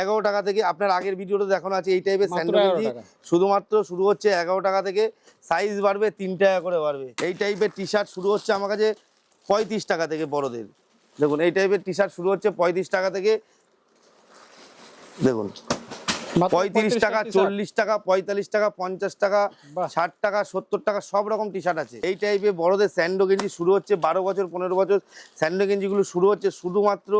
এগারো টাকা থেকে আপনার আগের ভিডিওটা দেখানো আছে এই টাইপের মাত্র স্যান্ডো 11 গেঞ্জি শুধুমাত্র শুরু হচ্ছে এগারো টাকা থেকে সাইজ বাড়বে তিন টাকা করে বাড়বে। এই টাইপের টি শার্ট শুরু হচ্ছে আমার কাছে পঁয়ত্রিশ টাকা থেকে বড়দের। দেখুন এই টাইপের টি শার্ট শুরু হচ্ছে পঁয়ত্রিশ টাকা থেকে দেখুন পঁয়ত্রিশ টাকা চল্লিশ টাকা পঁয়তাল্লিশ টাকা পঞ্চাশ টাকা। ষাট টাকা সত্তর টাকা সব রকম টি শার্ট আছে। এই টাইপের বড়দের স্যান্ডো গেঞ্জি শুরু হচ্ছে বারো বছর পনেরো বছর। স্যান্ডো গেঞ্জিগুলো শুরু হচ্ছে শুধুমাত্র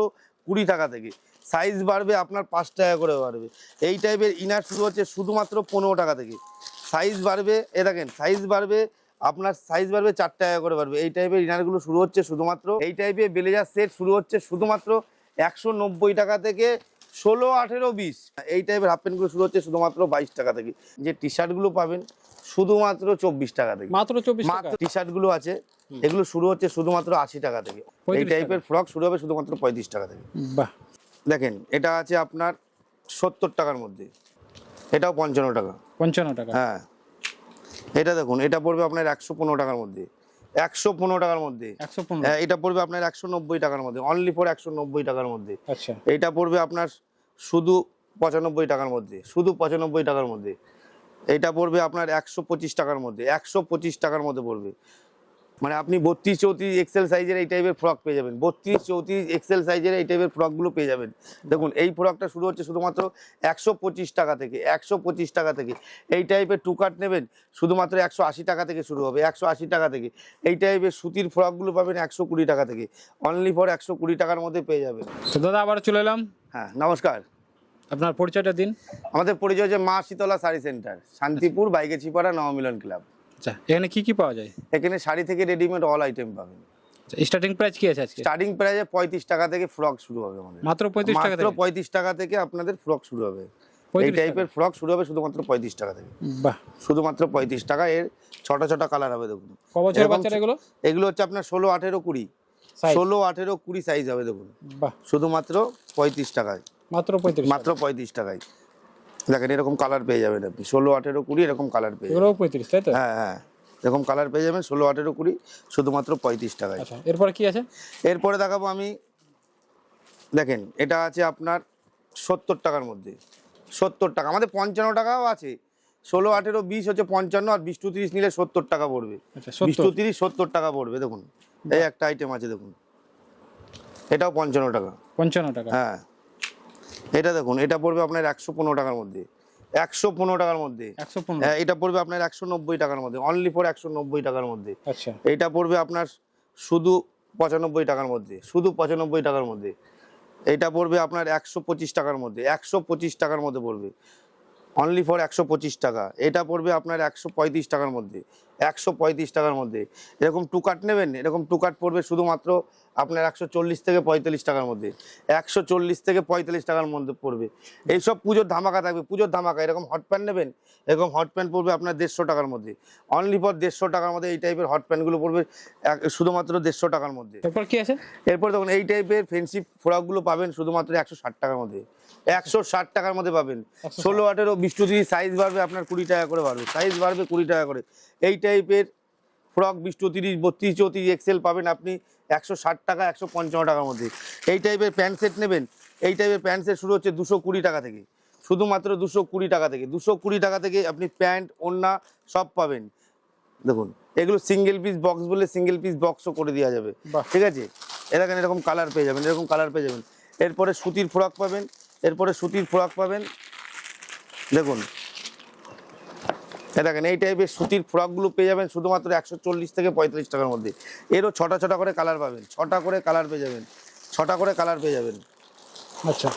কুড়ি টাকা থেকে। সাইজ বাড়বে আপনার পাঁচ টাকা করে বাড়বে। এই টাইপের ইনার শুরু হচ্ছে শুধুমাত্র পনেরো টাকা থেকে। সাইজ বাড়বে এ দেখেন সাইজ বাড়বে আপনার সাইজ বাড়বে চার টাকা করে বাড়বে। এই টাইপের ইনারগুলো শুরু হচ্ছে শুধুমাত্র এই টাইপের ব্লেজার সেট শুরু হচ্ছে শুধুমাত্র একশো নব্বই টাকা থেকে ষোলো আঠেরো বিশ। এই টাইপের হাফ প্যান্টগুলো শুরু হচ্ছে শুধুমাত্র বাইশ টাকা থেকে। যে টি শার্টগুলো পাবেন শুধুমাত্র চব্বিশ টাকা থেকে। মাত্র চব্বিশ টি শার্টগুলো আছে এগুলো শুরু হচ্ছে শুধুমাত্র আশি টাকা থেকে। এই টাইপের ফ্রক শুরু হবে শুধুমাত্র পঁয়ত্রিশ টাকা থেকে। বাহ। দেখেন এটা আছে আপনার সত্তর টাকার মধ্যে। এটাও পঞ্চান্ন টাকা। পঞ্চান্ন টাকা। হ্যাঁ। এটা দেখুন এটা পড়বে আপনার একশো পনেরো টাকার মধ্যে। একশো পনেরো টাকার মধ্যে। হ্যাঁ, এটা পড়বে আপনার একশো নব্বই টাকার মধ্যে। অনলি ফর একশো নব্বই টাকার মধ্যে। আচ্ছা। এইটা পড়বে আপনার শুধু পঁচানব্বই টাকার মধ্যে। শুধু পঁচানব্বই টাকার মধ্যে। এটা পড়বে আপনার একশো পঁচিশ টাকার মধ্যে। একশো পঁচিশ টাকার মধ্যে পড়বে। মানে আপনি বত্রিশ চৌত্রিশ এক্সেল সাইজের এই টাইপের ফ্রক পেয়ে যাবেন। বত্রিশ চৌত্রিশ এক্সেল সাইজের এই টাইপের ফ্রকগুলো পেয়ে যাবেন। দেখুন এই ফ্রকটা শুরু হচ্ছে শুধুমাত্র একশো পঁচিশ টাকা থেকে একশো পঁচিশ টাকা থেকে। এই টাইপের টু কাট নেবেন শুধুমাত্র একশো আশি টাকা থেকে শুরু হবে একশো আশি টাকা থেকে। এই টাইপের সুতির ফ্রকগুলো পাবেন একশো কুড়ি টাকা থেকে। অনলি ফর একশো কুড়ি টাকার মধ্যে পেয়ে যাবেন। তো দাদা আবার চলে এলাম। হ্যাঁ নমস্কার। আপনার পরিচয়টা দিন। আমাদের পরিচয় হচ্ছে মা শীতলা শাড়ি সেন্টার শান্তিপুর বাইগেছিপাড়া নবমিলন ক্লাব আচ্ছা এখানে কি কি পাওয়া যায়? এখানে শাড়ি থেকে রেডিমেড অল আইটেম পাবেন। স্টার্টিং প্রাইস কি আছে আজকে? স্টার্টিং প্রাইসে পঁয়ত্রিশ টাকা থেকে ফ্রক শুরু হবে আমাদের। মাত্র পঁয়ত্রিশ টাকা মাত্র থেকে? পঁয়ত্রিশ টাকা থেকে আপনাদের ফ্রক শুরু হবে। এই টাইপের ফ্রক শুরু হবে শুধুমাত্র পঁয়ত্রিশ টাকা থেকে। বাহ। শুধুমাত্র পঁয়ত্রিশ টাকা এর ছটা ছটা কালার হবে দেখুন। ক বছরের বাচ্চারা এগুলো? এগুলো হচ্ছে আপনার ষোলো আঠেরো কুড়ি? ষোলো আঠেরো কুড়ি সাইজ হবে দেখুন। বাহ। শুধুমাত্র পঁয়ত্রিশ টাকায়। মাত্র পঁয়ত্রিশ মাত্র পঁয়ত্রিশ টাকায়। দেখেন এরকম কালার পেয়ে যাবেন আপনি। ষোলো আঠেরো কুড়ি এরকম কালার পেয়ে যাবেন। পঁয়ত্রিশ তাই তো? হ্যাঁ হ্যাঁ। এরকম কালার পেয়ে যাবেন ষোলো আঠেরো কুড়ি শুধুমাত্র পঁয়ত্রিশ টাকায়। আচ্ছা এরপরে কি আছে? এরপরে দেখাবো আমি দেখেন এটা আছে আপনার সত্তর টাকার মধ্যে। সত্তর টাকা আমাদের পঞ্চান্ন টাকাও আছে। ষোলো আঠেরো বিশ হচ্ছে পঞ্চান্ন আর বিশ টু তিরিশ নিলে সত্তর টাকা পড়বে। আচ্ছা বিশ টু তিরিশ সত্তর টাকা পড়বে দেখুন। এই একটা আইটেম আছে দেখুন। এটাও পঞ্চান্ন টাকা। পঞ্চান্ন টাকা। হ্যাঁ। এটা দেখুন এটা পড়বে আপনার একশো পনেরো টাকার মধ্যে। একশো পনেরো টাকার মধ্যে। হ্যাঁ, এটা পড়বে আপনার একশো নব্বই টাকার মধ্যে। অনলি ফর একশো নব্বই টাকার মধ্যে। আচ্ছা। এটা পড়বে আপনার শুধু পঁচানব্বই টাকার মধ্যে। শুধু পঁচানব্বই টাকার মধ্যে। এটা পড়বে আপনার একশো পঁচিশ টাকার মধ্যে। একশো পঁচিশ টাকার মধ্যে পড়বে। অনলি ফর একশো পঁচিশ টাকা। এটা পড়বে আপনার একশো পঁয়ত্রিশ টাকার মধ্যে। একশো পঁয়ত্রিশ টাকার মধ্যে। এরকম টু কাট নেবেন? এরকম টু কাট পড়বে শুধুমাত্র আপনার একশো চল্লিশ থেকে পঁয়তাল্লিশ টাকার মধ্যে। একশো চল্লিশ থেকে পঁয়তাল্লিশ টাকার মধ্যে পড়বে। এইসব পুজোর ধামাকা থাকবে। পুজোর ধামাকা। এরকম হট প্যান্ট নেবেন? এরকম হট প্যান্ট পড়বে আপনার দেড়শো টাকার মধ্যে। অনলি ফর দেড়শো টাকার মধ্যে এই টাইপের হট প্যান্টগুলো পড়বে এক- শুধুমাত্র দেড়শো টাকার মধ্যে। এরপর কি আছে? এরপর দেখুন এই টাইপের ফেন্সি ফ্রকগুলো পাবেন শুধুমাত্র একশো ষাট টাকার মধ্যে। একশো ষাট টাকার মধ্যে পাবেন। ষোলো বিশ টু সাইজ বাড়বে আপনার কুড়ি টাকা করে বাড়বে। সাইজ বাড়বে কুড়ি টাকা করে। এই টাইপের ফ্রক টু তিরিশ বত্রিশ চৌত্রিশ এক্সেল পাবেন আপনি একশো ষাট টাকা একশো পঞ্চান্ন টাকার মধ্যে। এই টাইপের প্যান্ট সেট নেবেন এই টাইপের প্যান্ট সেট শুরু হচ্ছে দুশো কুড়ি টাকা থেকে। শুধুমাত্র দুশো কুড়ি টাকা থেকে। দুশো কুড়ি টাকা থেকে আপনি প্যান্ট ওড়না সব পাবেন। দেখুন এগুলো সিঙ্গেল পিস বক্স বলে সিঙ্গেল পিস বক্সও করে দেওয়া যাবে। ঠিক আছে? এরকম এরকম কালার পেয়ে যাবেন এরকম কালার পেয়ে যাবেন। এরপরে সুতির ফ্রক পাবেন। এরপরে সুতির ফ্রক পাবেন। দেখুন। দেখেন এই টাইপের সুতির ফ্রকগুলো পেয়ে যাবেন শুধুমাত্র একশো চল্লিশ থেকে পঁয়তাল্লিশ টাকার মধ্যে। এরও ছটা ছটা করে কালার পাবেন। ছটা করে কালার পেয়ে যাবেন। ছটা করে কালার পেয়ে যাবেন। আচ্ছা।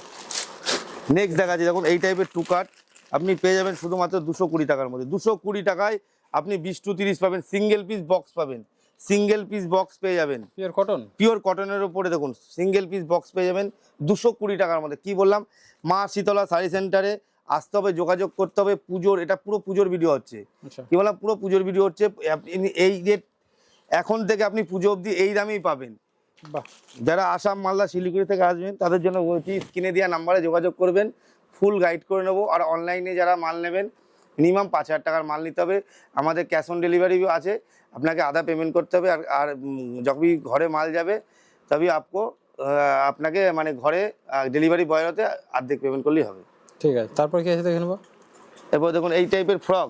নেক্সট দেখা যাচ্ছে দেখুন এই টাইপের টু কাট আপনি পেয়ে যাবেন শুধুমাত্র দুশো কুড়ি টাকার মধ্যে। দুশো কুড়ি টাকায় আপনি বিশ টু তিরিশ পাবেন। সিঙ্গেল পিস বক্স পাবেন। সিঙ্গেল পিস বক্স পেয়ে যাবেন। পিওর কটন পিওর কটনের উপরে দেখুন সিঙ্গেল পিস বক্স পেয়ে যাবেন দুশো কুড়ি টাকার মধ্যে। কি বললাম? মা শীতলা শাড়ি সেন্টারে আসতে হবে যোগাযোগ করতে হবে পুজোর এটা পুরো পুজোর ভিডিও হচ্ছে। আচ্ছা। কি বললাম? পুরো পুজোর ভিডিও হচ্ছে এই রেট এখন থেকে আপনি পুজো অবধি এই দামেই পাবেন। যারা আসাম মালদা শিলিগুড়ি থেকে আসবেন তাদের জন্য বলছি স্ক্রিনে দেওয়া নাম্বারে যোগাযোগ করবেন ফুল গাইড করে নেব। আর অনলাইনে যারা মাল নেবেন মিনিমাম পাঁচ হাজার টাকার মাল নিতে হবে। আমাদের ক্যাশ অন ডেলিভারিও আছে। আপনাকে আধা পেমেন্ট করতে হবে আর আর যখনই ঘরে মাল যাবে তবে আপকো আপনাকে মানে ঘরে ডেলিভারি বয়ের হতে অর্ধেক পেমেন্ট করলেই হবে। ঠিক আছে। তারপর কি আছে দেখে নেব? এরপর দেখুন এই টাইপের ফ্রক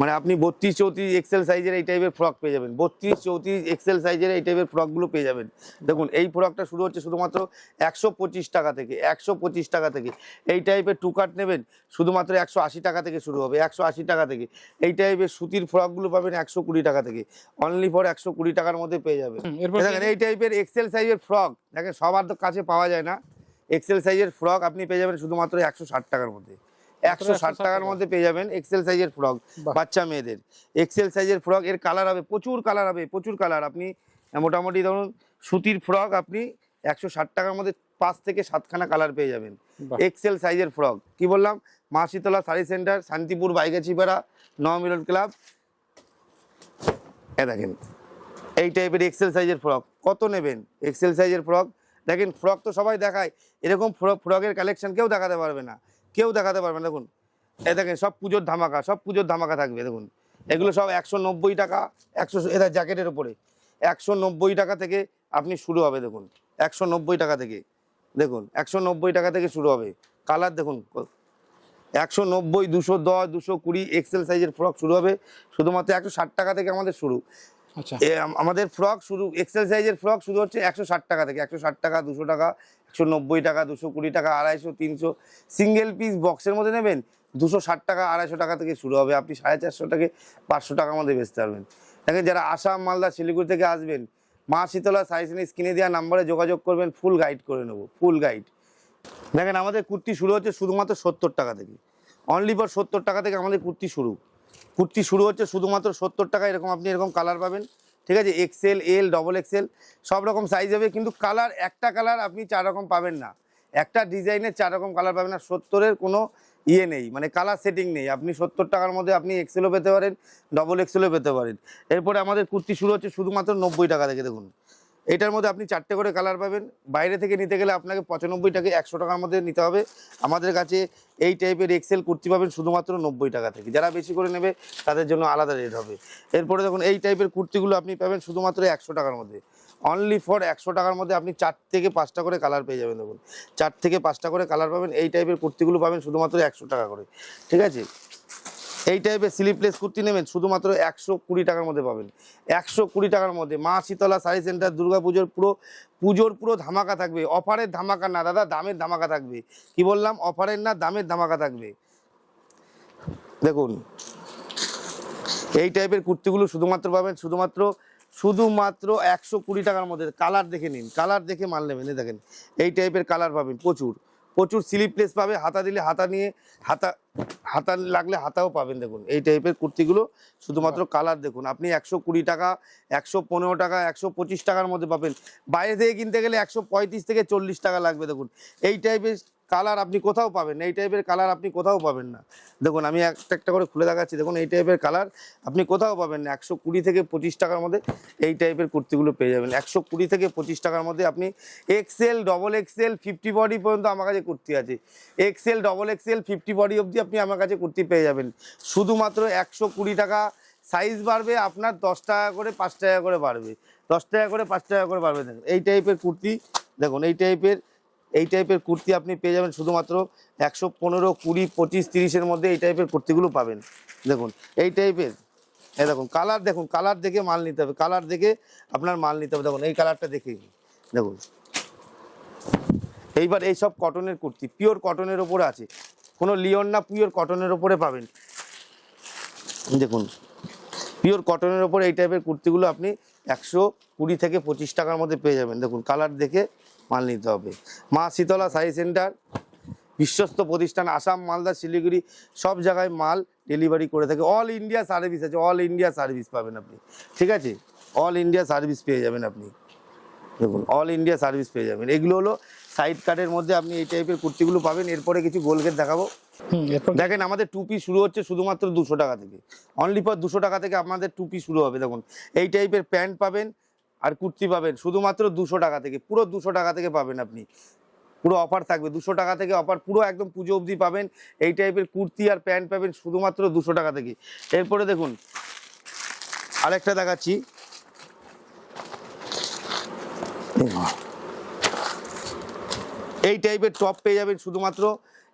মানে আপনি বত্রিশ চৌত্রিশ এক্সেল সাইজের এই টাইপের ফ্রক পেয়ে যাবেন। বত্রিশ চৌত্রিশ এক্সেল সাইজের এই টাইপের ফ্রকগুলো পেয়ে যাবেন। দেখুন এই ফ্রকটা শুরু হচ্ছে শুধুমাত্র একশো পঁচিশ টাকা থেকে একশো পঁচিশ টাকা থেকে। এই টাইপের টু কাট নেবেন শুধুমাত্র একশো আশি টাকা থেকে শুরু হবে একশো আশি টাকা থেকে। এই টাইপের সুতির ফ্রকগুলো পাবেন একশো কুড়ি টাকা থেকে। অনলি ফর একশো কুড়ি টাকার মধ্যে পেয়ে যাবেন। দেখেন এই টাইপের এক্সেল সাইজের ফ্রক দেখেন সবার তো কাছে পাওয়া যায় না। এক্সেল সাইজের ফ্রক আপনি পেয়ে যাবেন শুধুমাত্র একশো ষাট টাকার মধ্যে। একশো ষাট টাকার মধ্যে পেয়ে যাবেন এক্সেল সাইজের ফ্রক বাচ্চা মেয়েদের। এক্সেল সাইজের ফ্রক এর কালার হবে প্রচুর কালার হবে প্রচুর কালার আপনি মোটামুটি ধরুন সুতির ফ্রক আপনি একশো ষাট টাকার মধ্যে পাঁচ থেকে সাতখানা কালার পেয়ে যাবেন। এক্সেল সাইজের ফ্রক কি বললাম? মা শীতলা শাড়ি সেন্টার শান্তিপুর বাইগাছিপাড়া ন মিলন ক্লাব এ দেখেন এই টাইপের এক্সেল সাইজের ফ্রক কত নেবেন এক্সেল সাইজের ফ্রক দেখেন ফ্রক তো সবাই দেখায়। এরকম ফ্রক ফ্রকের কালেকশন কেউ দেখাতে পারবে না। কেউ দেখাতে পারবে না, দেখুন। এ দেখেন, সব পুজোর ধামাকা, সব পুজোর ধামাকা থাকবে, দেখুন। এগুলো সব একশো নব্বই টাকা, একশো এটা জ্যাকেটের ওপরে একশো নব্বই টাকা থেকে আপনি শুরু হবে, দেখুন। একশো নব্বই টাকা থেকে, দেখুন। একশো নব্বই টাকা থেকে শুরু হবে। কালার দেখুন একশো নব্বই, দুশো দশ, দুশো কুড়ি, এক্সেল সাইজের ফ্রক শুরু হবে। শুধুমাত্র একশো ষাট টাকা থেকে আমাদের শুরু। আমাদের ফ্রক শুরু এক্সেল সাইজের ফ্রক শুরু হচ্ছে একশো ষাট টাকা থেকে, একশো ষাট টাকা, দুশো টাকা, একশো নব্বই টাকা, দুশো কুড়ি টাকা, আড়াইশো, তিনশো। সিঙ্গেল পিস বক্সের মধ্যে নেবেন, দুশো ষাট টাকা, আড়াইশো টাকা থেকে শুরু হবে। আপনি সাড়ে চারশো থেকে পাঁচশো টাকার মধ্যে বেচতে পারবেন। দেখেন, যারা আসাম, মালদা, শিলিগুড়ি থেকে আসবেন, মা শীতলা সাইসিনি স্ক্রিনে দেওয়া নাম্বারে যোগাযোগ করবেন ফুল গাইড করে নেব ফুল গাইড দেখেন, আমাদের কুর্তি শুরু হচ্ছে শুধুমাত্র সত্তর টাকা থেকে। অনলি ফর সত্তর টাকা থেকে আমাদের কুর্তি শুরু। কুর্তি শুরু হচ্ছে শুধুমাত্র সত্তর টাকা, এরকম আপনি এরকম কালার পাবেন। ঠিক আছে এক্সেল এল ডবল এক্সেল সব রকম সাইজ হবে, কিন্তু কালার একটা কালার আপনি চার রকম পাবেন না। একটা ডিজাইনের চার রকম কালার পাবেন না, সত্তরের কোনো ইয়ে নেই মানে কালার সেটিং নেই। আপনি সত্তর টাকার মধ্যে আপনি এক্সেলও পেতে পারেন ডবল এক্সেলও পেতে পারেন। এরপরে আমাদের কুর্তি শুরু হচ্ছে শুধুমাত্র নব্বই টাকা থেকে, দেখুন। এটার মধ্যে আপনি চারটে করে কালার পাবেন। বাইরে থেকে নিতে গেলে আপনাকে পঁচানব্বই টাকা একশো টাকার মধ্যে নিতে হবে। আমাদের কাছে এই টাইপের এক্সেল কুর্তি পাবেন শুধুমাত্র নব্বই টাকা থেকে। যারা বেশি করে নেবে, তাদের জন্য আলাদা রেট হবে। এরপরে দেখুন, এই টাইপের কুর্তিগুলো আপনি পাবেন শুধুমাত্র একশো টাকার মধ্যে। অনলি ফর একশো টাকার মধ্যে আপনি চার থেকে পাঁচটা করে কালার পেয়ে যাবেন দেখুন। চার থেকে পাঁচটা করে কালার পাবেন। এই টাইপের কুর্তিগুলো পাবেন শুধুমাত্র একশো টাকা করে। ঠিক আছে? এই টাইপের স্লিপলেস কুর্তি নেবেন, শুধুমাত্র একশো কুড়ি টাকার মধ্যে পাবেন। একশো কুড়ি টাকার মধ্যে মা শীতলা শাড়ি সেন্টার পুজোর পুরো পুজোর পুরো ধামাকা থাকবে। অফারের ধামাকা না, দাদা, দামের ধামাকা থাকবে। কি বললাম? অফারের না, দামের ধামাকা থাকবে। দেখুন, এই টাইপের কুর্তিগুলো শুধুমাত্র পাবেন, শুধুমাত্র শুধুমাত্র একশো কুড়ি টাকার মধ্যে। কালার দেখে নিন কালার দেখে মাল নেবেন দেখেন। এই টাইপের কালার পাবেন, প্রচুর। প্রচুর স্লিপলেস পাবে হাতা দিলে হাতা নিয়ে হাতা হাতা লাগলে হাতাও পাবেন দেখুন। এই টাইপের কুর্তিগুলো শুধুমাত্র কালার দেখুন। আপনি একশো কুড়ি টাকা একশো পনেরো টাকা একশো পঁচিশ টাকার মধ্যে পাবেন। বাইরে থেকে কিনতে গেলে একশো পঁয়ত্রিশ থেকে চল্লিশ টাকা লাগবে দেখুন। এই টাইপের কালার আপনি কোথাও পাবেন না এই টাইপের কালার আপনি কোথাও পাবেন না। দেখুন, আমি একটা একটা করে খুলে দেখাচ্ছি। দেখুন, এই টাইপের কালার আপনি কোথাও পাবেন না। একশো কুড়ি থেকে পঁচিশ টাকার মধ্যে এই টাইপের কুর্তিগুলো পেয়ে যাবেন। একশো কুড়ি থেকে পঁচিশ টাকার মধ্যে আপনি XL double XL fifty body পর্যন্ত আমার কাছে কুর্তি আছে। XL double XL fifty body অবধি আপনি আমার কাছে কুর্তি পেয়ে যাবেন। শুধুমাত্র একশো কুড়ি টাকা সাইজ বাড়বে, আপনার দশ টাকা করে পাঁচ টাকা করে বাড়বে। দশ টাকা করে পাঁচ টাকা করে বাড়বে। দেখুন, এই টাইপের কুর্তি, দেখুন, এই টাইপের এই টাইপের কুর্তি আপনি পেয়ে যাবেন শুধুমাত্র একশো পনেরো, কুড়ি, পঁচিশ, তিরিশের মধ্যে এই টাইপের কুর্তিগুলো পাবেন। দেখুন, এই টাইপের এই দেখুন কালার দেখুন কালার দেখে মাল নিতে হবে কালার দেখে আপনার মাল নিতে হবে। দেখুন, এই কালারটা দেখে দেখুন। এইবার এই সব কটনের কুর্তি পিওর কটনের ওপরে আছে। কোনো লিওন না পিওর কটনের ওপরে পাবেন। দেখুন পিওর কটনের ওপরে এই টাইপের কুর্তিগুলো আপনি একশো কুড়ি থেকে পঁচিশ টাকার মধ্যে পেয়ে যাবেন। দেখুন কালার দেখে মাল নিতে হবে। মা শীতলা শাড়ি সেন্টার বিশ্বস্ত প্রতিষ্ঠান আসাম মালদা শিলিগুড়ি সব জায়গায় মাল ডেলিভারি করে থাকে। অল ইন্ডিয়া সার্ভিস আছে অল ইন্ডিয়া সার্ভিস পাবেন আপনি। ঠিক আছে? অল ইন্ডিয়া সার্ভিস পেয়ে যাবেন আপনি। দেখুন অল ইন্ডিয়া সার্ভিস পেয়ে যাবেন। এগুলো হলো সাইড কাটের মধ্যে আপনি এই টাইপের কুর্তিগুলো পাবেন। এরপরে কিছু গোলগেট দেখাবো। দেখেন আমাদের টুপি শুরু হচ্ছে শুধুমাত্র দুশো টাকা থেকে। অনলি ফর দুশো টাকা থেকে আমাদের টুপি শুরু হবে। দেখুন এই টাইপের প্যান্ট পাবেন। আর কুর্তি পাবেন, শুধুমাত্র দুশো টাকা থেকে, পুরো দুশো টাকা থেকে পাবেন আপনি। পুরো অফার থাকবে, দুশো টাকা থেকে অফার পুরো একদম পুজো অবধি পাবেন, এই টাইপের কুর্তি আর প্যান্ট পাবেন শুধুমাত্র দুশো টাকা থেকে। এরপরে দেখুন, আরেকটা দেখাচ্ছি। এই টাইপের টপ পেয়ে যাবেন শুধুমাত্র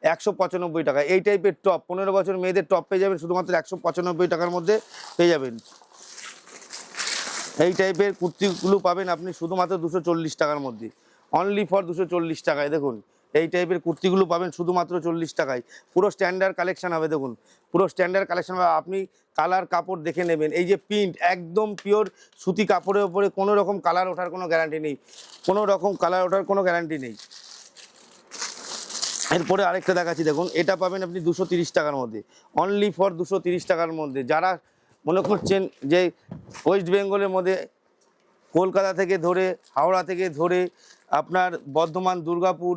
একশো পঁচানব্বই টাকা। এই টাইপের টপ পনেরো বছর মেয়েদের টপ পেয়ে যাবেন শুধুমাত্র একশো পঁচানব্বই টাকার মধ্যে পেয়ে যাবেন। এই টাইপের কুর্তিগুলো পাবেন আপনি শুধুমাত্র দুশো চল্লিশ টাকার মধ্যে। অনলি ফর দুশো চল্লিশ টাকায়। দেখুন, এই টাইপের কুর্তিগুলো পাবেন শুধুমাত্র চল্লিশ টাকায়। পুরো স্ট্যান্ডার্ড কালেকশান হবে, দেখুন। পুরো স্ট্যান্ডার্ড কালেকশান হবে। আপনি কালার কাপড় দেখে নেবেন। এই যে প্রিন্ট একদম পিওর সুতি কাপড়ের ওপরে কোনো রকম কালার ওঠার কোনো গ্যারান্টি নেই। কোনো রকম কালার ওঠার কোনো গ্যারান্টি নেই। এরপরে আরেকটা দেখাচ্ছি, দেখুন। এটা পাবেন আপনি দুশো টাকার মধ্যে। অনলি ফর দুশো টাকার মধ্যে। যারা মনে করছেন যে ওয়েস্ট বেঙ্গলের মধ্যে কলকাতা থেকে ধরে, হাওড়া থেকে ধরে, আপনার বর্ধমান, দুর্গাপুর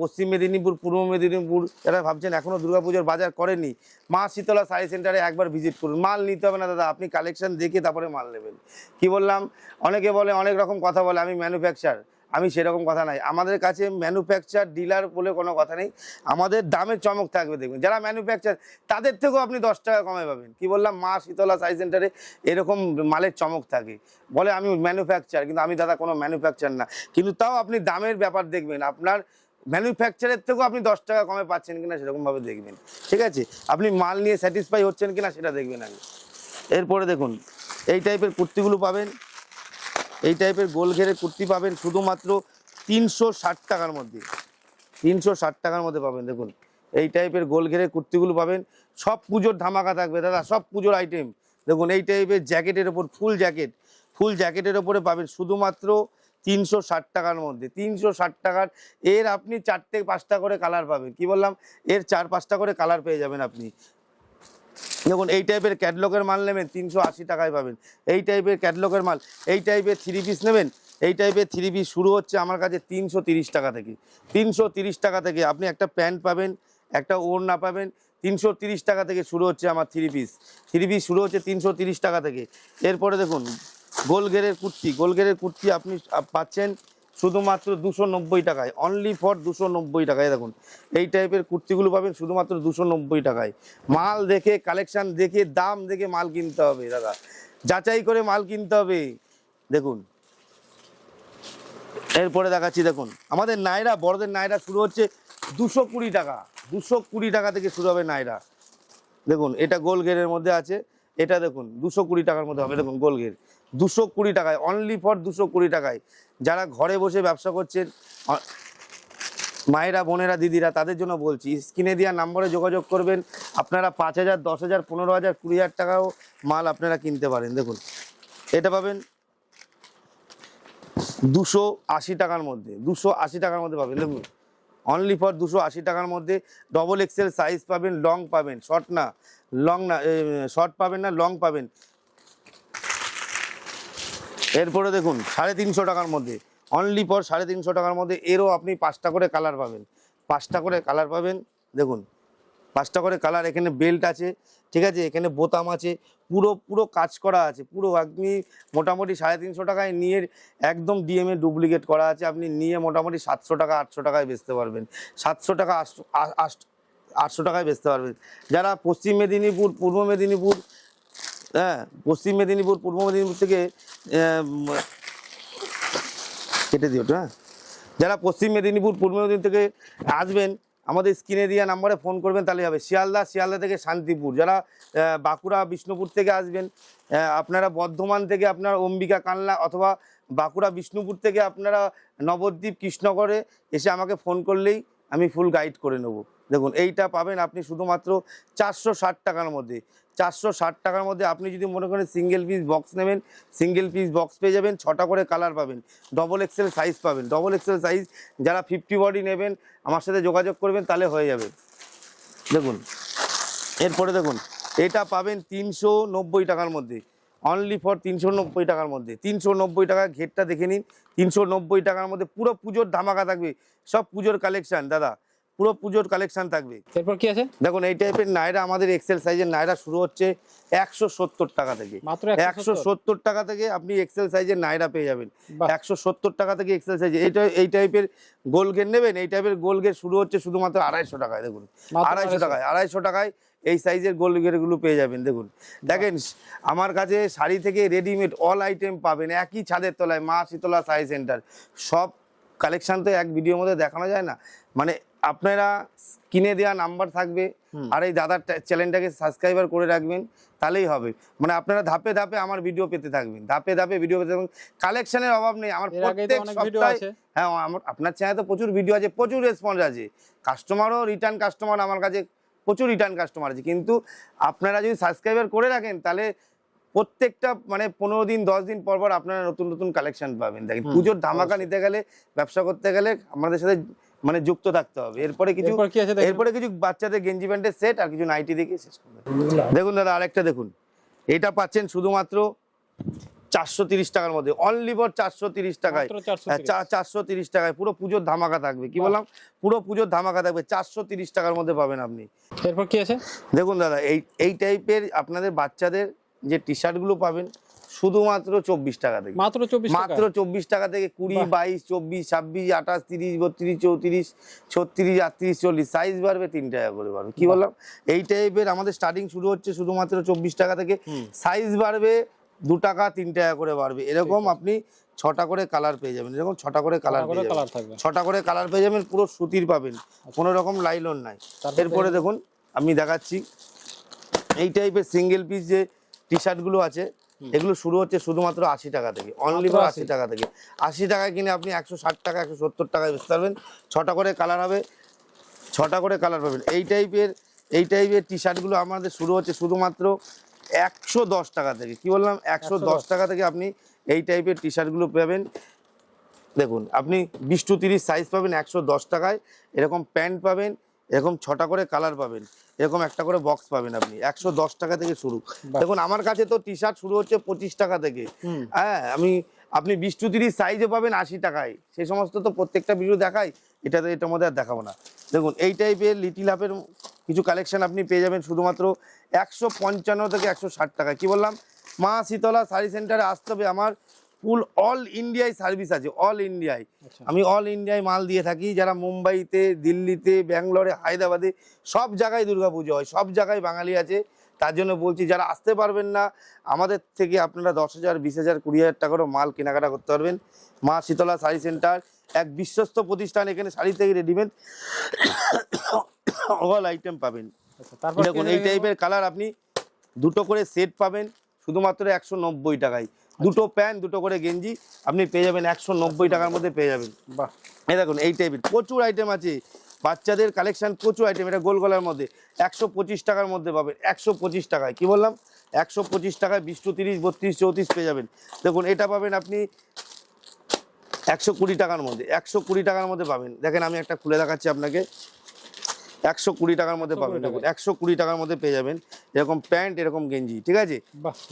পশ্চিম মেদিনীপুর, পূর্ব মেদিনীপুর এরা ভাবছেন এখনও দুর্গাপুজোর বাজার করেনি মা শীতলা শাড়ি সেন্টারে একবার ভিজিট করুন। মাল নিতে হবে না, দাদা। আপনি কালেকশন দেখে তারপরে মাল নেবেন। কি বললাম? অনেকে বলে, অনেক রকম কথা বলে, আমি ম্যানুফ্যাকচার আমি সেরকম কথা নাই। আমাদের কাছে ম্যানুফ্যাকচার ডিলার বলে কোনো কথা নেই। আমাদের দামের চমক থাকবে, দেখবেন। যারা ম্যানুফ্যাকচার তাদের থেকেও আপনি দশ টাকা কমে পাবেন। কি বললাম? মা শীতলা সাই সেন্টারে এরকম মালের চমক থাকে। বলে আমি ম্যানুফ্যাকচার কিন্তু আমি দাদা কোনো ম্যানুফ্যাকচার না। কিন্তু তাও আপনি দামের ব্যাপার দেখবেন। আপনার ম্যানুফ্যাকচারের থেকেও আপনি দশ টাকা কমে পাচ্ছেন কিনা সেরকমভাবে দেখবেন। ঠিক আছে? আপনি মাল নিয়ে স্যাটিসফাই হচ্ছেন কিনা সেটা দেখবেন আগে। এরপরে দেখুন, এই টাইপের কুর্তিগুলো পাবেন। এই টাইপের গোল ঘেরে কুর্তি পাবেন শুধুমাত্র তিনশো ষাট টাকার মধ্যে। তিনশো ষাট টাকার মধ্যে পাবেন, দেখুন। এই টাইপের গোল ঘেরে কুর্তিগুলো পাবেন। সব পুজোর ধামাকা থাকবে, দাদা, সব পুজোর আইটেম দেখুন, এই টাইপের জ্যাকেটের ওপর ফুল জ্যাকেট ফুল জ্যাকেটের ওপরে পাবেন শুধুমাত্র তিনশো ষাট টাকার মধ্যে। তিনশো ষাট টাকার, এর আপনি চারটে পাঁচটা করে কালার পাবেন। কি বললাম? এর চার পাঁচটা করে কালার পেয়ে যাবেন আপনি। দেখুন, এই টাইপের ক্যাটলগের মাল নেবেন, তিনশো আশি টাকায় পাবেন। এই টাইপের ক্যাটলগের মাল, এই টাইপের থ্রি পিস নেবেন, এই টাইপের থ্রি পিস শুরু হচ্ছে আমার কাছে তিনশো টাকা থেকে। তিনশো টাকা থেকে আপনি একটা প্যান্ট পাবেন, একটা ওড়না পাবেন, তিনশো টাকা থেকে শুরু হচ্ছে আমার থ্রি পিস থ্রি পিস শুরু হচ্ছে তিনশো টাকা থেকে। এরপরে দেখুন গোলগেরের কুর্তি গোলগেরের কুর্তি আপনি পাচ্ছেন শুধুমাত্র দুশো নব্বই টাকায় অনলি ফর দুশো নব্বই টাকায়। দেখুন, এই টাইপের কুর্তিগুলো পাবেন শুধুমাত্র দুশো নব্বই টাকায়। মাল দেখে কালেকশান দেখে, দাম দেখে মাল কিনতে হবে, দাদা। যাচাই করে মাল কিনতে হবে। দেখুন, এরপরে দেখাচ্ছি, দেখুন, আমাদের নাইরা, বড়দের নাইরা শুরু হচ্ছে দুশো কুড়ি টাকা। দুশো কুড়ি টাকা থেকে শুরু হবে নাইরা। দেখুন, এটা গোল ঘেরের মধ্যে আছে। এটা দেখুন, দুশো কুড়ি টাকার মধ্যে হবে। দেখুন, গোল ঘের। দুশো কুড়ি টাকায় অনলি ফর দুশো কুড়ি টাকায়। যারা ঘরে বসে ব্যবসা করছেন মায়েরা, বোনেরা, দিদিরা, তাদের জন্য বলছি, স্ক্রিনে দেওয়া নম্বরে যোগাযোগ করবেন। আপনারা পাঁচ হাজার, দশ হাজার, পনেরো হাজার, কুড়ি হাজার টাকাও মাল আপনারা কিনতে পারেন। দেখুন, এটা পাবেন দুশো আশি টাকার মধ্যে, দুশো আশি টাকার মধ্যে পাবেন। দেখুন অনলি ফর দুশো আশি টাকার মধ্যে ডবল এক্সেল সাইজ পাবেন লং পাবেন শর্ট না লং না শর্ট পাবেন না লং পাবেন। এরপরে দেখুন, সাড়ে তিনশো টাকার মধ্যে অনলি ফর সাড়ে তিনশো টাকার মধ্যে এরও আপনি পাঁচটা করে কালার পাবেন। পাঁচটা করে কালার পাবেন, দেখুন, পাঁচটা করে কালার এখানে বেল্ট আছে, ঠিক আছে, এখানে বোতাম আছে, পুরো পুরো কাজ করা আছে, পুরো আপনি মোটামুটি সাড়ে তিনশো টাকায় নিয়ে একদম ডিএমএ ডুপ্লিকেট করা আছে, আপনি নিয়ে মোটামুটি সাতশো টাকা, আটশো টাকায় বেচতে পারবেন। সাতশো টাকা আটশো আট- আটশো টাকায় বেচতে পারবেন। যারা পশ্চিম মেদিনীপুর, পূর্ব মেদিনীপুর হ্যাঁ পশ্চিম মেদিনীপুর, পূর্ব মেদিনীপুর থেকে কেটে দিও হ্যাঁ। যারা পশ্চিম মেদিনীপুর, পূর্ব মেদিনীপুর থেকে আসবেন, আমাদের স্ক্রিনে দেওয়া নাম্বারে ফোন করবেন, তাহলে হবে। শিয়ালদা শিয়ালদা থেকে শান্তিপুর। যারা বাঁকুড়া, বিষ্ণুপুর থেকে আসবেন আপনারা বর্ধমান থেকে আপনার অম্বিকা কানলা অথবা বাঁকুড়া, বিষ্ণুপুর থেকে আপনারা নবদ্বীপ, কৃষ্ণগড়ে এসে আমাকে ফোন করলেই আমি ফুল গাইড করে নেব। দেখুন, এইটা পাবেন আপনি শুধুমাত্র চারশো ষাট টাকার মধ্যে। চারশো ষাট টাকার মধ্যে আপনি যদি মনে করেন সিঙ্গেল পিস বক্স নেবেন সিঙ্গেল পিস বক্স পেয়ে যাবেন, ছটা করে কালার পাবেন ডবল এক্সেল সাইজ পাবেন। ডবল এক্সেল সাইজ যারা ফিফটি বডি নেবেন, আমার সাথে যোগাযোগ করবেন, তাহলে হয়ে যাবে। দেখুন, এরপরে দেখুন, এটা পাবেন তিনশো নব্বই টাকার মধ্যে। অনলি ফর তিনশো নব্বই টাকার মধ্যে। তিনশো নব্বই টাকা ঘেরটা দেখে নিন। তিনশো নব্বই টাকার মধ্যে পুরো পুজোর ধামাকা থাকবে। সব পুজোর কালেকশান দাদা। পুরো পুজোর কালেকশন থাকবে। এরপর কি আছে? দেখুন এই টাইপের নায়রা আমাদের এক্সেল সাইজের নায়রা শুরু হচ্ছে একশো সত্তর টাকা থেকে। মাত্র একশো সত্তর? টাকা থেকে আপনি এক্সেল সাইজের নায়রা পেয়ে যাবেন। একশো সত্তর টাকা থেকে এক্সেল সাইজ এইটা এই টাইপের গোল গেট নেবেন এই টাইপের গোল গেট শুরু হচ্ছে শুধুমাত্র আড়াইশো টাকায় দেখুন। আড়াইশো। 250 টাকায় আড়াইশো টাকায় এই সাইজের গোল গেটগুলো পেয়ে যাবেন দেখুন। দেখেন আমার কাছে শাড়ি থেকে রেডিমেড অল আইটেম পাবেন একই ছাদের তলায় মা শীতলা সাই সেন্টার সব কালেকশন তো এক ভিডিওর মধ্যে দেখানো যায় না। মানে আপনারা কিনে দেওয়া নাম্বার থাকবে। আর এই দাদার চ্যানেলটাকে সাবস্ক্রাইবার করে রাখবেন তাহলেই হবে। মানে আপনারা ধাপে ধাপে আমার ভিডিও পেতে থাকবেন। ধাপে ধাপে ভিডিও পেতে থাকবেন। কালেকশনের অভাব নেই। আমার প্রত্যেক সপ্তাহে হ্যাঁ আমার আপনার চ্যানেলে তো প্রচুর ভিডিও আছে প্রচুর রেসপন্স আছে। কাস্টমারও রিটার্ন কাস্টমার আমার কাছে প্রচুর রিটার্ন কাস্টমার আছে। কিন্তু আপনারা যদি সাবস্ক্রাইবার করে রাখেন তাহলে প্রত্যেকটা মানে পনেরো দিন দশ দিন পর পর আপনারা নতুন নতুন কালেকশন পাবেন। দেখেন পুজোর ধামাকা নিতে গেলে ব্যবসা করতে গেলে আমাদের সাথে মানে যুক্ত থাকতে হবে। এরপরে কিছু এরপর কিছু বাচ্চাদের গেঞ্জি প্যান্টের সেট আর কিছু নাইটি দেখে শেষ করবে। দেখুন দাদা আরেকটা দেখুন। এটা পাচ্ছেন শুধুমাত্র চারশো তিরিশ টাকার মধ্যে। অনলি ফর চারশো তিরিশ টাকায়। মাত্র 430 হ্যাঁ, চারশো তিরিশ টাকায়। পুরো পুজোর ধামাকা থাকবে। কি বললাম? পুরো পুজোর ধামাকা থাকবে। চারশো তিরিশ টাকার মধ্যে পাবেন আপনি। এরপর কি আছে? দেখুন দাদা এই এই টাইপের আপনাদের বাচ্চাদের যে টি শার্টগুলো পাবেন শুধুমাত্র চব্বিশ টাকা থেকে। মাত্র চব্বিশ মাত্র চব্বিশ টাকা থেকে কুড়ি বাইশ চব্বিশ ছাব্বিশ আঠাশ তিরিশ বত্রিশ চৌত্রিশ ছত্রিশ আটত্রিশ চল্লিশ। সাইজ বাড়বে তিন টাকা করে বাড়বে কি বললাম? এই টাইপের আমাদের স্টার্টিং শুরু হচ্ছে শুধুমাত্র চব্বিশ টাকা থেকে। সাইজ বাড়বে দু টাকা তিন টাকা করে বাড়বে। এরকম আপনি ছটা করে কালার পেয়ে যাবেন। এরকম ছটা করে কালার পেয়ে যাবেন। ছটা করে কালার পেয়ে যাবেন পুরো সুতির পাবেন। কোনো রকম লাইলন নাই। তারপর এরপরে দেখুন। আমি দেখাচ্ছি। এই টাইপের সিঙ্গেল পিস যে টি শার্টগুলো আছে এগুলো শুরু হচ্ছে শুধুমাত্র আশি টাকা থেকে অনলি ফর আশি। টাকা থেকে। আশি টাকায় কিনে আপনি একশো ষাট টাকা একশো সত্তর টাকায় বেচতে পারবেন। ছটা করে কালার হবে ছটা করে কালার পাবেন। এই টাইপের এই টাইপের টি শার্টগুলো আমাদের শুরু হচ্ছে শুধুমাত্র একশো দশ টাকা থেকে। কি বললাম? একশো দশ টাকা থেকে আপনি এই টাইপের টি শার্টগুলো পাবেন। দেখুন আপনি বিশ টু তিরিশ সাইজ পাবেন একশো দশ টাকায়। এরকম প্যান্ট পাবেন এরকম ছটা করে কালার পাবেন। এরকম একটা করে বক্স পাবেন আপনি। একশো দশ টাকা থেকে শুরু। দেখুন আমার কাছে তো টি শার্ট শুরু হচ্ছে পঁচিশ টাকা থেকে। হ্যাঁ আমি আপনি বিশ টু তিরিশ সাইজে পাবেন আশি টাকায়। সেই সমস্ত তো প্রত্যেকটা ভিডিও দেখাই। এটা তো এটার মধ্যে আর দেখাবো না। দেখুন এই টাইপের লিটিল হাফের কিছু কালেকশন আপনি পেয়ে যাবেন শুধুমাত্র একশো পঞ্চান্ন থেকে একশো ষাট টাকা কি বললাম? মা শীতলা শাড়ি সেন্টারে আসতে হবে। আমার ফুল অল ইন্ডিয়ায় সার্ভিস আছে অল ইন্ডিয়ায়। আচ্ছা। আমি অল ইন্ডিয়ায় মাল দিয়ে থাকি যারা মুম্বাইতে দিল্লিতে ব্যাঙ্গালোরে হায়দ্রাবাদে সব জায়গায় দুর্গাপুজো হয় সব জায়গায় বাঙালি আছে। তার জন্য বলছি যারা আসতে পারবেন না আমাদের থেকে আপনারা দশ হাজার বিশ হাজার কুড়ি হাজার টাকারও মাল কেনাকাটা করতে পারবেন। মা শীতলা শাড়ি সেন্টার এক বিশ্বস্ত প্রতিষ্ঠান এখানে শাড়ি থেকে রেডিমেড অল আইটেম পাবেন। আচ্ছা, তারপর দেখুন এই টাইপের কালার আপনি দুটো করে সেট পাবেন শুধুমাত্র একশো নব্বই টাকায়। দুটো প্যান্ট দুটো করে গেঞ্জি আপনি পেয়ে যাবেন একশো নব্বই টাকার মধ্যে পেয়ে যাবেন। বাহ। এই দেখুন এই টাইপের প্রচুর আইটেম আছে। বাচ্চাদের কালেকশান প্রচুর আইটেম এটা গোল গলার মধ্যে। একশো পঁচিশ টাকার মধ্যে পাবেন একশো পঁচিশ টাকায়। কি বললাম? একশো পঁচিশ টাকায় বিশ টু তিরিশ বত্রিশ চৌত্রিশ পেয়ে যাবেন। দেখুন এটা পাবেন আপনি একশো কুড়ি টাকার মধ্যে একশো কুড়ি টাকার মধ্যে পাবেন। দেখেন আমি একটা খুলে দেখাচ্ছি আপনাকে। একশো কুড়ি টাকার মধ্যে পাবেন দেখুন একশো কুড়ি টাকার মধ্যে পেয়ে যাবেন। এরকম প্যান্ট এরকম গেঞ্জি ঠিক আছে?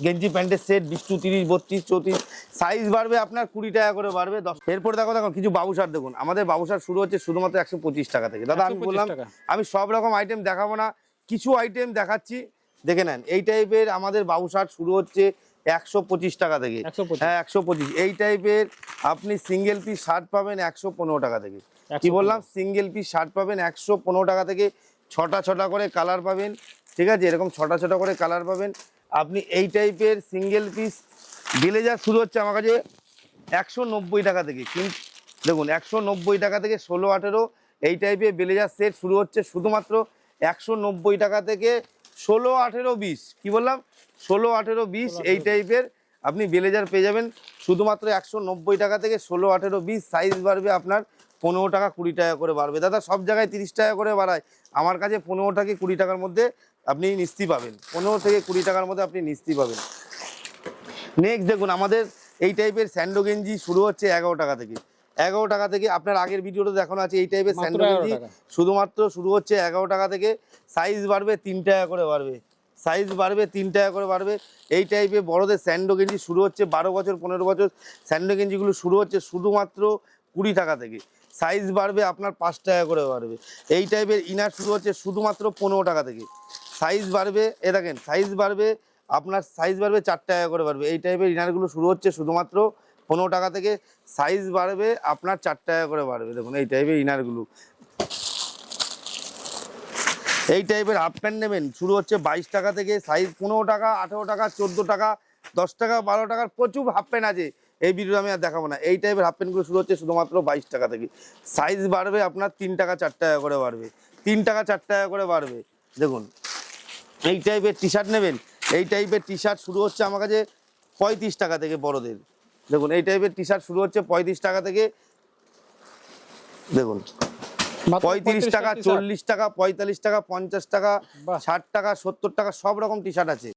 গেঞ্জি প্যান্টের সেট বিশ টু তিরিশ বত্রিশ চৌত্রিশ সাইজ বাড়বে আপনার কুড়ি টাকা করে বাড়বে দশ। এরপর দেখো দেখো কিছু বাবুসার দেখুন। আমাদের বাবুসার শুরু হচ্ছে শুধুমাত্র একশো পঁচিশ টাকা থেকে। দাদা আমি বললাম আমি সব রকম আইটেম দেখাবো না কিছু আইটেম দেখাচ্ছি। দেখে নেন এই টাইপের আমাদের বাবুসার শুরু হচ্ছে একশো পঁচিশ টাকা থেকে। 125 হ্যাঁ একশো পঁচিশ। এই টাইপের আপনি সিঙ্গেল পিস শার্ট পাবেন একশো পনেরো টাকা থেকে। কি বললাম? সিঙ্গেল পিস শার্ট পাবেন একশো পনেরো টাকা থেকে। ছটা ছটা করে কালার পাবেন ঠিক আছে? এরকম ছটা ছটা করে কালার পাবেন। আপনি এই টাইপের সিঙ্গেল পিস ব্লেজার শুরু হচ্ছে আমার কাছে একশো নব্বই টাকা থেকে। কিন্তু দেখুন একশো নব্বই টাকা থেকে ষোলো আঠেরো এই টাইপের ব্লেজার সেট শুরু হচ্ছে শুধুমাত্র একশো নব্বই টাকা থেকে ষোলো আঠেরো বিশ। কি বললাম? ষোলো আঠেরো বিশ এই টাইপের আপনি ব্লেজার পেয়ে যাবেন। শুধুমাত্র একশো নব্বই টাকা থেকে ষোলো আঠেরো বিশ সাইজ বাড়বে আপনার পনেরো টাকা কুড়ি টাকা করে বাড়বে। দাদা সব জায়গায় তিরিশ টাকা করে বাড়ায়। আমার কাছে পনেরো থেকে কুড়ি টাকার মধ্যে আপনি নিস্তি পাবেন। পনেরো থেকে কুড়ি টাকার মধ্যে আপনি নিস্তি পাবেন। নেক্সট দেখুন আমাদের এই টাইপের স্যান্ডো গেঞ্জি শুরু হচ্ছে এগারো টাকা থেকে। এগারো টাকা থেকে আপনার আগের ভিডিওটা দেখানো আছে এই টাইপের মাত্র স্যান্ডো 11 গেঞ্জি টাকা। শুধুমাত্র শুরু হচ্ছে এগারো টাকা থেকে সাইজ বাড়বে তিন টাকা করে বাড়বে। সাইজ বাড়বে তিন টাকা করে বাড়বে। এই টাইপের বড়দের স্যান্ডো গেঞ্জি শুরু হচ্ছে বারো বছর পনেরো বছর। স্যান্ডো গেঞ্জিগুলো শুরু হচ্ছে শুধুমাত্র কুড়ি টাকা থেকে। সাইজ বাড়বে আপনার পাঁচ টাকা করে বাড়বে। এই টাইপের ইনার শুরু হচ্ছে শুধুমাত্র পনেরো টাকা থেকে। সাইজ বাড়বে এ দেখেন সাইজ বাড়বে আপনার সাইজ বাড়বে চার টাকা করে বাড়বে। এই টাইপের ইনারগুলো শুরু হচ্ছে শুধুমাত্র পনেরো টাকা থেকে সাইজ বাড়বে, আপনার চার টাকা করে বাড়বে। দেখুন, এই টাইপের ইনারগুলো এই টাইপের হাফ প্যান্ট নেবেন, শুরু হচ্ছে বাইশ টাকা থেকে সাইজ পনেরো টাকা, আঠেরো টাকা, চোদ্দ টাকা, দশ টাকা, বারো টাকার প্রচুর হাফ প্যান্ট আছে। এই ভিডিও আমি আর দেখাবো না। এই টাইপের হাফ প্যান্টগুলো শুরু হচ্ছে শুধুমাত্র বাইশ টাকা থেকে। সাইজ বাড়বে, আপনার তিন টাকা, চার টাকা করে বাড়বে। তিন টাকা, চার টাকা করে বাড়বে। দেখুন, এই টাইপের টি শার্ট নেবেন। এই টাইপের টি শার্ট শুরু হচ্ছে আমার কাছে পঁয়ত্রিশ টাকা থেকে বড়দের। দেখুন এই টাইপের টি শার্ট শুরু হচ্ছে পঁয়ত্রিশ টাকা থেকে দেখুন পঁয়ত্রিশ টাকা চল্লিশ টাকা পঁয়তাল্লিশ টাকা পঞ্চাশ টাকা। ষাট টাকা সত্তর টাকা সব রকম টি শার্ট আছে